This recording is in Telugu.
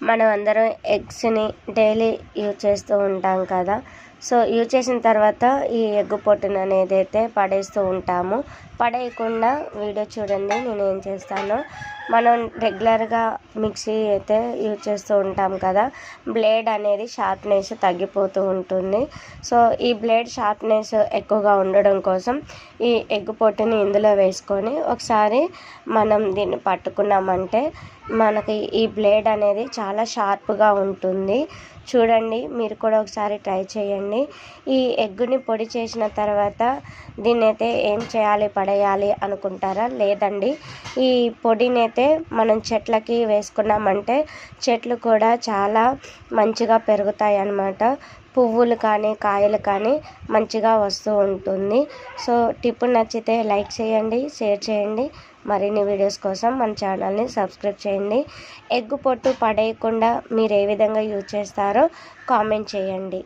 మనం అందరం ఎగ్స్ని డైలీ యూజ్ చేస్తూ ఉంటాం కదా. సో యూజ్ చేసిన తర్వాత ఈ ఎగ్గు పొట్టును అనేది అయితే పడేస్తూ ఉంటాము. పడేయకుండా వీడియో చూడండి నేను ఏం చేస్తాను. మనం రెగ్యులర్గా మిక్సీ అయితే యూజ్ చేస్తూ ఉంటాం కదా బ్లేడ్ అనేది షార్ప్నెస్ తగ్గిపోతూ ఉంటుంది. సో ఈ బ్లేడ్ షార్ప్నెస్ ఎక్కువగా ఉండడం కోసం ఈ ఎగ్ పొట్టుని ఇందులో వేసుకొని ఒకసారి మనం దీన్ని పట్టుకున్నామంటే మనకి ఈ బ్లేడ్ అనేది చాలా షార్ప్గా ఉంటుంది. చూడండి మీరు కూడా ఒకసారి ట్రై చేయండి. ఈ ఎగ్గుని పొడి చేసిన తర్వాత దీన్ని అయితే ఏం చేయాలి పడేయాలి అనుకుంటారా? లేదండి. ఈ పొడిని అయితే మనం చెట్లకి వేసుకున్నామంటే చెట్లు కూడా చాలా మంచిగా పెరుగుతాయి అన్నమాట పువ్వులు కానీ కాయలు కానీ మంచిగా వస్తూ ఉంటుంది. సో టిప్ నచ్చితే లైక్ చేయండి షేర్ చేయండి. మరిన్ని వీడియోస్ కోసం మన ఛానల్ని సబ్స్క్రైబ్ చేయండి. ఎగ్గు పొట్టు పడేయకుండా మీరు ఏ విధంగా యూజ్ చేస్తారో కామెంట్ చేయండి.